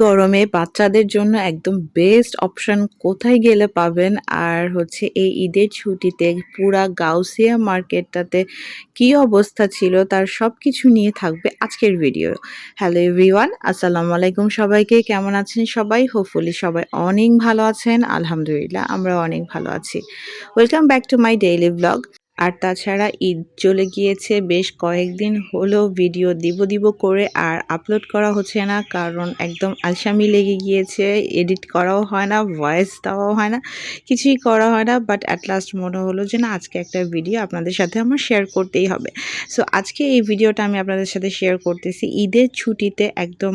গরমে বাচ্চাদের জন্য একদম বেস্ট অপশন কোথায় গেলে পাবেন? আর হচ্ছে এই ঈদের ছুটিতে পুরা গাউসিয়া মার্কেটটাতে কি অবস্থা ছিল তার সব কিছু নিয়ে থাকবে আজকের ভিডিও হ্যালো এভরিওয়ান আসসালামু আলাইকুম সবাইকে। কেমন আছেন সবাই? হোপফুলি সবাই অনেক ভালো আছেন। আলহামদুলিল্লাহ আমরা অনেক ভালো আছি। Welcome back to my daily blog আর তাছাড়া ঈদ চলে গিয়েছে, বেশ কয়েকদিন হলো ভিডিও দিব দিব করে আর আপলোড করা হচ্ছে না, কারণ একদম আলসামি লেগে গিয়েছে, এডিট করাও হয় না, ভয়েস দেওয়াও হয় না, কিছুই করা হয় না বাট অ্যাট লাস্ট মনে হলো যে না, আজকে একটা ভিডিও আপনাদের সাথে আমার শেয়ার করতেই হবে। সো আজকে এই ভিডিওটা আমি আপনাদের সাথে শেয়ার করতেছি, ঈদের ছুটিতে একদম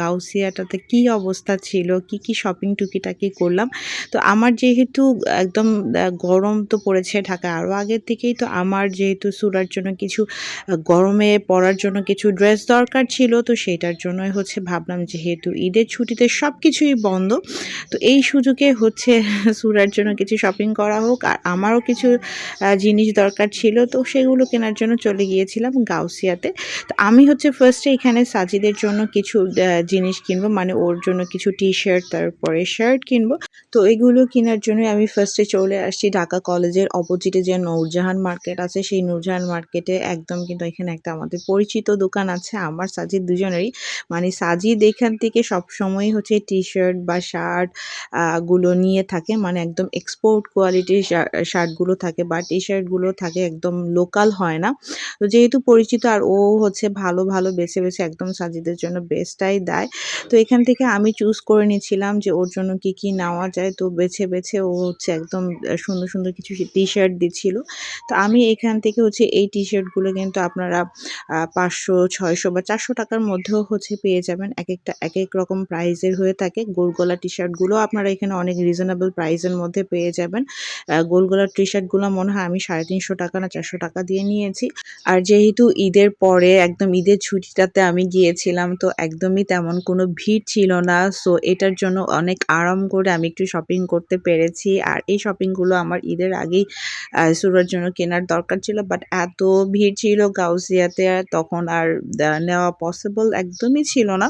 গাউসিয়াটাতে কি অবস্থা ছিল, কি কি শপিং টুকিটাকি করলাম, তো আমার যেহেতু একদম গরম তো পড়েছে ঢাকা আরও আগের থেকে থেকেই তো আমার যেহেতু সুরার জন্য কিছু গরমে পরার জন্য কিছু ড্রেস দরকার ছিল, তো সেটার জন্যই হচ্ছে ভাবলাম যেহেতু ঈদের ছুটিতে সব কিছুই বন্ধ, তো এই সুযোগে হচ্ছে সুরার জন্য কিছু শপিং করা হোক, আর আমারও কিছু জিনিস দরকার ছিল, তো সেগুলো কেনার জন্য চলে গিয়েছিলাম গাউসিয়াতে। তো আমি হচ্ছে ফার্স্টে এখানে সাজিদের জন্য কিছু জিনিস কিনবো মানে ওর জন্য কিছু টি শার্ট তারপরে শার্ট কিনবো। তো এগুলো কেনার জন্য আমি ফার্স্টে চলে আসছি ঢাকা কলেজের অপোজিটে যে নৌরজাহান নূরজাহান মার্কেট আছে, সেই নূরজাহান মার্কেটে একদম কিন্তু এখানে একটা আমাদের পরিচিত দোকান আছে, আমার সাজিদ দুজনেরই। মানে সাজিদ এখান থেকে সবসময় হচ্ছে টি শার্ট বা শার্টগুলো নিয়ে থাকে মানে একদম এক্সপোর্ট কোয়ালিটির শার্টগুলো থাকে বা টি শার্টগুলো থাকে, একদম লোকাল হয় না। তো যেহেতু পরিচিত আর ও হচ্ছে ভালো ভালো বেছে বেছে একদম সাজিদের জন্য বেস্টটাই দেয়। তো এখান থেকে আমি চুজ করে নিয়েছিলাম যে ওর জন্য কি কি নেওয়া যায়। তো বেছে বেছে ও হচ্ছে একদম সুন্দর সুন্দর কিছু টি শার্ট দিচ্ছিল। তো আমি এখান থেকে হচ্ছে এই টি শার্টগুলো কিন্তু আপনারা পাঁচশো, ছয়শো বা চারশো টাকার মধ্যেও হচ্ছে পেয়ে যাবেন। এক একটা এক এক রকম প্রাইজের হয়ে থাকে। গোলগোলা টি শার্টগুলো আপনারা এখানে অনেক রিজনেবল প্রাইজের মধ্যে পেয়ে যাবেন। গোলগোলা টি শার্টগুলো মনে হয় আমি সাড়ে তিনশো টাকা না চারশো টাকা দিয়ে নিয়েছি। আর যেহেতু ঈদের পরে, একদম ঈদের ছুটিটাতে আমি গিয়েছিলাম, তো একদমই তেমন কোনো ভিড় ছিল না। সো এটার জন্য অনেক আরাম করে আমি একটু শপিং করতে পেরেছি। আর এই শপিংগুলো আমার ঈদের আগেই শুরুর জন্য কেনার দরকার ছিল বাট এত ভিড় ছিল গাউসিয়াতে তখন আর নেওয়া পসিবল একদমই ছিল না।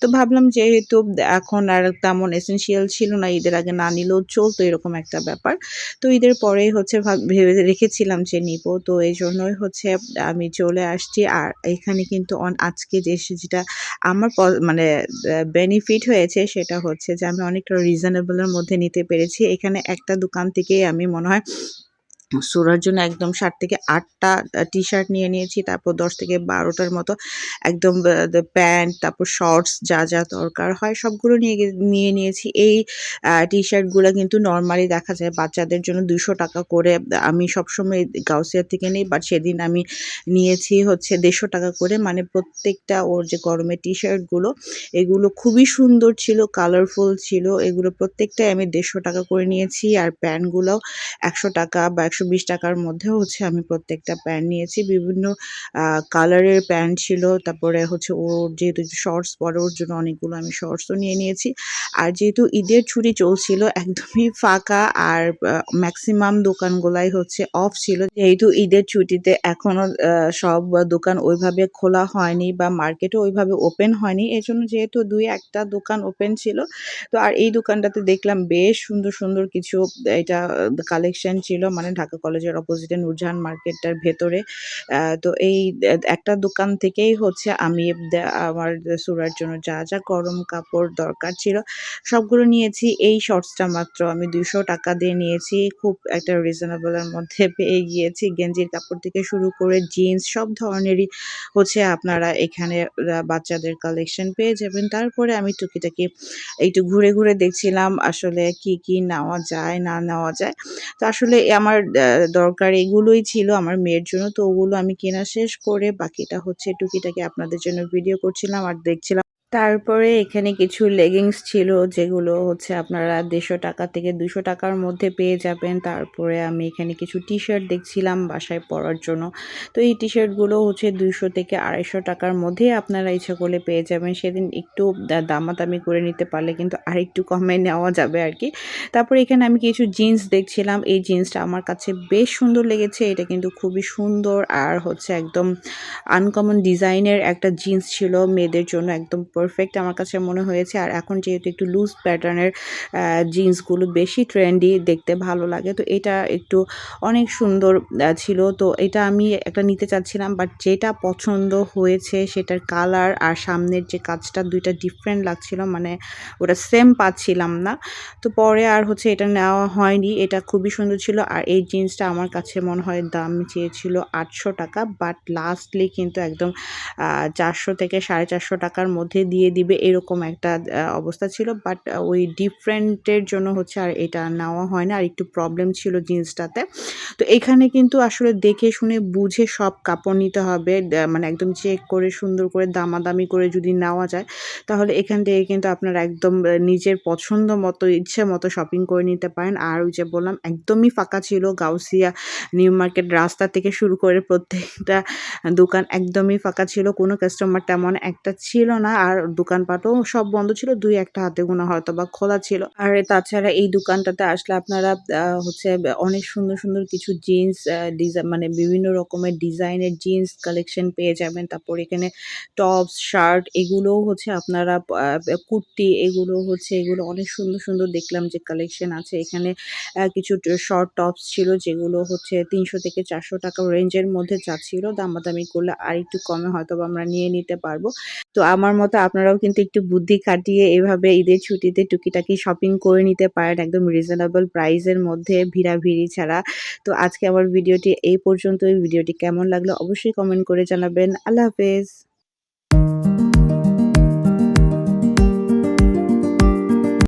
তো ভাবলাম যেহেতু এখন আর তেমন এসেন্সিয়াল ছিল না, ঈদের আগে না নিলেও চলতো এরকম একটা ব্যাপার। তো ঈদের পরেই হচ্ছে ভেবে রেখেছিলাম যে নিব। তো এই জন্যই হচ্ছে আমি চলে আসছি। আর এখানে কিন্তু অন আজকে যে যেটা আমার মানে বেনিফিট হয়েছে সেটা হচ্ছে যে আমি অনেকটা রিজনেবলের মধ্যে নিতে পেরেছি। এখানে একটা দোকান থেকেই আমি মনে হয় সুরার জন্য একদম ষাট থেকে আটটা টি শার্ট নিয়ে নিয়েছি, তারপর দশ থেকে বারোটার মতো একদম প্যান্ট তারপর শর্টস যা যা দরকার হয় সবগুলো নিয়ে নিয়ে নিয়েছি। এই টি শার্টগুলো কিন্তু নর্মালি দেখা যায় বাচ্চাদের জন্য দুশো টাকা করে, আমি সবসময় গাউসিয়ার থেকে নিই বাট সেদিন আমি নিয়েছি হচ্ছে দেড়শো টাকা করে মানে প্রত্যেকটা ওর যে গরমের টি শার্টগুলো এগুলো খুবই সুন্দর ছিল কালারফুল ছিল, এগুলো প্রত্যেকটাই আমি দেড়শো টাকা করে নিয়েছি, আর প্যান্টগুলোও একশো টাকা বা একশো বিশ টাকার মধ্যে হচ্ছে আমি প্রত্যেকটা প্যান্ট নিয়েছি। বিভিন্ন কালারের প্যান্ট ছিল। তারপরে হচ্ছে ওর যেহেতু শর্টস পরে ওর জন্য অনেকগুলো আমি শর্টসও নিয়ে নিয়েছি। আর যেহেতু ঈদের ছুটি চলছিল, একদমই ফাঁকা আর ম্যাক্সিমাম দোকানগুলাই হচ্ছে অফ ছিল। যেহেতু ঈদের ছুটিতে এখনও সব দোকান ওইভাবে খোলা হয়নি বা মার্কেটও ওইভাবে ওপেন হয়নি। এজন্য যেহেতু দুই একটা দোকান ওপেন ছিল, তো আর এই দোকানটাতে দেখলাম বেশ সুন্দর সুন্দর কিছু, এটা কালেকশন ছিল। মানে ঢাকা কলেজের অপোজিটে নূরজাহান মার্কেটটার ভেতরে। তো এই একটা দোকান থেকেই হচ্ছে আমি আমার সুরার জন্য যা যা গরম কাপড় দরকার ছিল সবগুলো নিয়েছি। এই শর্টসটা মাত্র আমি দুশো টাকা দিয়ে নিয়েছি। খুব একটা রিজনেবলের মধ্যে পেয়ে গিয়েছি। গেঞ্জির কাপড় থেকে শুরু করে জিন্স সব ধরনেরই হচ্ছে আপনারা এখানে বাচ্চাদের কালেকশন পেয়ে যাবেন। তারপরে আমি টুকিটাকি একটু ঘুরে ঘুরে দেখছিলাম আসলে কি কি নেওয়া যায়, না নেওয়া যায়। তো আসলে আমার দরকার এগুলোই ছিল আমার মেয়ের জন্য। তো ওগুলো আমি কেনা শেষ করে বাকিটা হচ্ছে টুকিটাকি আপনাদের জন্য ভিডিও করছিলাম আর দেখছিলাম তারপরে এখানে কিছু লেগিংস ছিল যেগুলো হচ্ছে আপনারা দেড়শো টাকা থেকে দুশো টাকার মধ্যে পেয়ে যাবেন। তারপরে আমি এখানে কিছু টি শার্ট দেখছিলাম বাসায় পরার জন্য। তো এই টি শার্টগুলো হচ্ছে দুশো থেকে আড়াইশো টাকার মধ্যে আপনারা ইচ্ছা করলে পেয়ে যাবেন। সেদিন একটু দামাদামি করে নিতে পারলে কিন্তু আরেকটু কমে নেওয়া যাবে আর কি। তারপরে এখানে আমি কিছু জিন্স দেখছিলাম। এই জিন্সটা আমার কাছে বেশ সুন্দর লেগেছে। এটা কিন্তু খুবই সুন্দর আর হচ্ছে একদম আনকমন ডিজাইনের একটা জিন্স ছিল। মেয়েদের জন্য একদম পারফেক্ট আমার কাছে মনে হয়েছে। আর এখন যেহেতু একটু লুজ প্যাটার্নের জিন্সগুলো বেশি ট্রেন্ডি দেখতে ভালো লাগে, তো এটা একটু অনেক সুন্দর ছিল। তো এটা আমি একটা নিতে চাচ্ছিলাম বাট যেটা পছন্দ হয়েছে সেটার কালার আর সামনের যে কাজটা দুইটা ডিফারেন্ট লাগছিল মানে ওটা সেম পাচ্ছিলাম না। তো পরে আর হচ্ছে এটা নেওয়া হয়নি, এটা খুবই সুন্দর ছিল। আর এই জিন্সটা আমার কাছে মনে হয় দাম চেয়েছিল আটশো টাকা বাট লাস্টলি কিন্তু একদম চারশো থেকে সাড়ে চারশো টাকার মধ্যে দিয়ে দিবে এরকম একটা অবস্থা ছিল। বাট ওই ডিফারেন্টের জন্য হচ্ছে আর এটা নেওয়া হয় না। আর একটু প্রবলেম ছিল জিন্সটাতে। তো এখানে কিন্তু আসলে দেখে শুনে বুঝে সব কাপড় নিতে হবে। মানে একদম চেক করে, সুন্দর করে, দামাদামি করে যদি নেওয়া যায়, তাহলে এখান থেকে কিন্তু আপনারা একদম নিজের পছন্দ মতো, ইচ্ছে মতো শপিং করে নিতে পারেন। আর ওই যে বললাম, একদমই ফাঁকা ছিল। গাউসিয়া নিউ মার্কেট রাস্তা থেকে শুরু করে প্রত্যেকটা দোকান একদমই ফাঁকা ছিল। কোনো কাস্টমার তেমন একটা ছিল না। আর দোকানপাটও সব বন্ধ ছিল, দুই একটা হাতে গোনা হয়তো বা খোলা ছিল। আর তাছাড়া এই দোকানটাতে আসলে আপনারা হচ্ছে অনেক সুন্দর সুন্দর কিছু জিন্স ডিজাইন মানে বিভিন্ন রকমের ডিজাইনের জিন্স কালেকশন পেয়ে যাবেন। তারপর এখানে টপস, শার্ট এগুলোও হচ্ছে আপনারা কুর্তি এগুলো হচ্ছে এগুলো অনেক সুন্দর সুন্দর দেখলাম যে কালেকশন আছে। এখানে কিছু শর্ট টপস ছিল যেগুলো হচ্ছে তিনশো থেকে চারশো টাকা রেঞ্জের মধ্যে চাচ্ছিল দামাদামি করলে আর একটু কমে হয়তো আমরা নিয়ে নিতে পারব। তো আমার মতো আপনারাও কিন্তু একটু বুদ্ধি খাটিয়ে এভাবে ঈদের ছুটিতে টুকিটাকি শপিং করে নিতে পারেন একদম রিজনেবল প্রাইসের মধ্যে ভিড়াভিড়ি ছাড়া। তো আজকে আমার ভিডিওটি এই পর্যন্তই। ভিডিওটি কেমন লাগল অবশ্যই কমেন্ট করে জানাবেন। আল্লাহ হাফেজ।